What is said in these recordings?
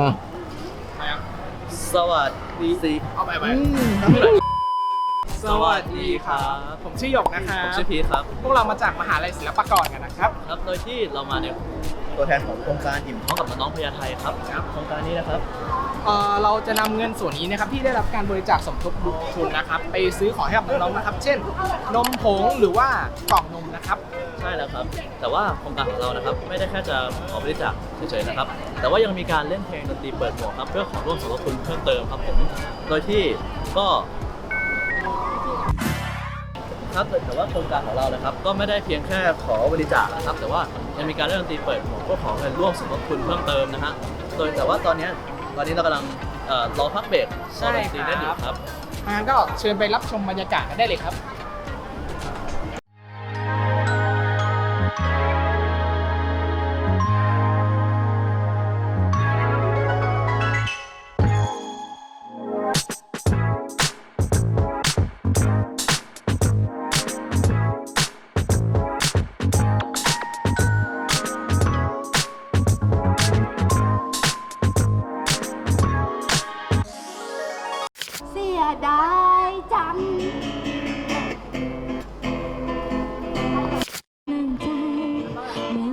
มา สวัสดีสิเอาไปไป สวัสดีครับ ผมชื่อหยกนะครัผบมชื่อพีทครับ พวกเรามาจากมหาลัยศิลปากรกันนะครับ ครับ โดยที่เรามาในตัวแทนของโครงการอิ่มพร้อมกับน้องๆพญาไทครับครับโครงการนี้นะครับเอ่อเราจะนำเงินส่วนนี้นะครับที่ได้รับการบริจาคสมทบทุนนะครับ ไปซื้อของให้กับน้องๆนะครับ เช่น นมผงหรือว่ากล่องนมนะครับ ใช่แล้วครับ แต่ว่าโครงการของเรานะครับ ไม่ได้แค่จะขอบริจาคเฉยๆนะครับ แต่ว่ายังมีการเล่นเพลงดนตรีเปิดหมวกครับเพื่อขอร่วมสมทบทุนเพิ่มเติมครับผม โดยที่ก็ ครับแต่ว่าโครงการของเรานะครับ ก็ไม่ได้เพียงแค่ขอบริจาคนะครับ แต่ว่ายังมีการเล่นดนตรีเปิดหมวกเพื่อขอเงินร่วมสมทบทุนเพิ่มเติมนะฮะโดยแต่ว่าตอนเนี้ยตอนนี้เรากำลังเอ่อรอพักเบรกรอดนตรีเล่นอยู่ครับ งั้นก็เชิญไปรับชมบรรยากาศกันได้เลยครับ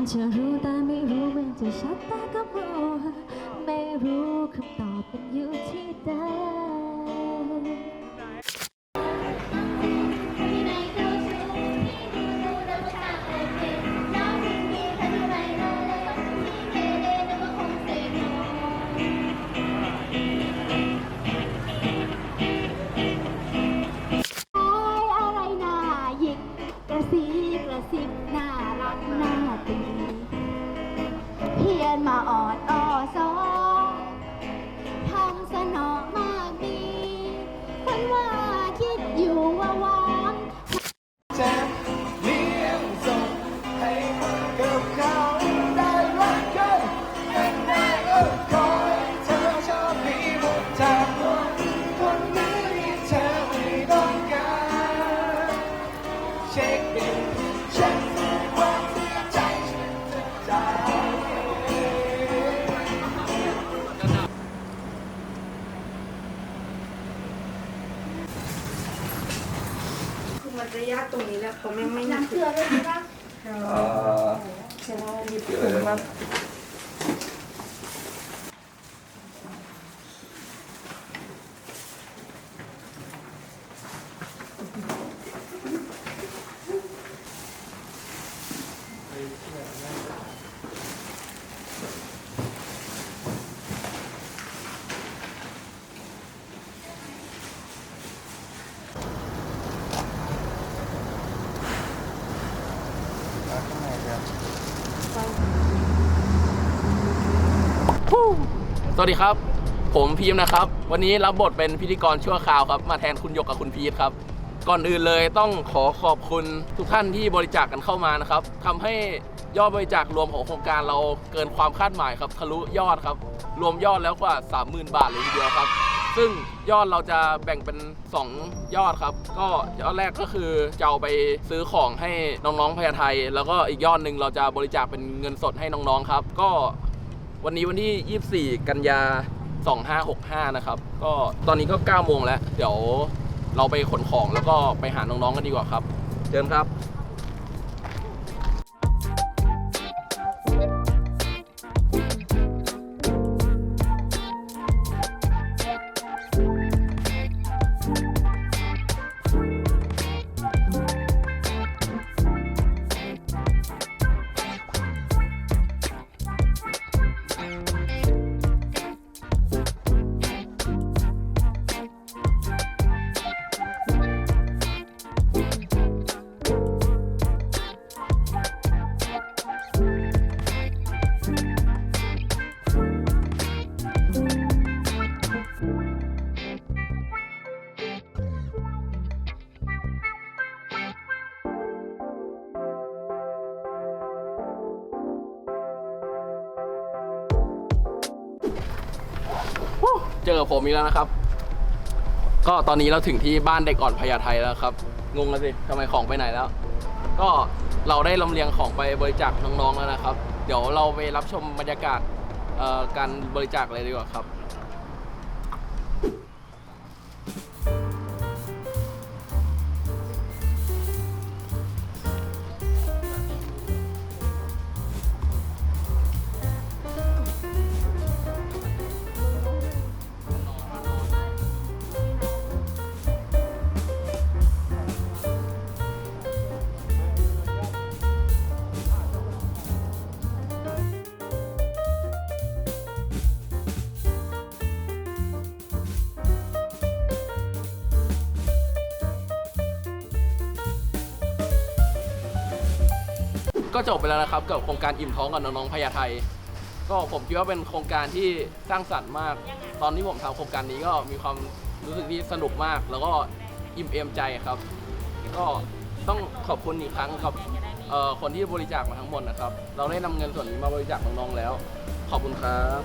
จะรู้แต่ไม่รู้เหมือนจะชัดแต่ก็พอไม่รู้คำตอบเป็นอยู่ที่ใดอะไรน่าหยิกกระซิ จะยากตรงนี้แหละเพราะแม่งไม่น้ำเกลือเลยปะใช่ว่าหยิบถุงมา สวัสดีครับ ผมพีมนะครับ วันนี้รับบทเป็นพิธีกรชั่วคราวครับ มาแทนคุณหยกกับคุณพีทครับ ก่อนอื่นเลยต้องขอขอบคุณทุกท่านที่บริจาคกันเข้ามานะครับทำให้ยอดบริจาครวมของโครงการเราเกินความคาดหมายครับทะลุยอดครับ รวมยอดแล้วกว่า 30,000 บาทเลยทีเดียวครับ ซึ่งยอดเราจะแบ่งเป็น 2 ยอดครับ ก็ยอดแรกก็คือจะเอาไปซื้อของให้น้องๆพญาไทย แล้วก็อีกยอดหนึ่งเราจะบริจาคเป็นเงินสดให้น้องๆครับ ก็ วันนี้วันที่ 24 กันยา 2565 นะครับ ก็ตอนนี้ก็ 9 โมงแล้ว เดี๋ยวเราไปขนของแล้วก็ไปหาน้องๆกันดีกว่าครับ เชิญครับ เจอผมอีกแล้วนะครับ ก็ตอนนี้เราถึงที่บ้านเด็กอ่อนพญาไทแล้วครับ งงกันสิทำไมของไปไหนแล้ว ก็เราได้ลำเลียงของไปบริจาคน้องๆแล้วนะครับ เดี๋ยวเราไปรับชมบรรยากาศการบริจาคเลยดีกว่าครับ ก็จบไปแล้วนะครับกับโครงการอิ่มท้องกับน้องๆพญาไทก็ผมคิดว่าเป็นโครงการที่สร้างสรรค์มาก ตอนที่ผมทำโครงการนี้ก็มีความรู้สึกที่สนุกมาก แล้วก็อิ่มเอมใจครับ ก็ต้องขอบคุณอีกครั้งกับคนที่บริจาคมาทั้งหมดนะครับ เราได้นำเงินส่วนนี้มาบริจาคน้องๆแล้ว ขอบคุณครับ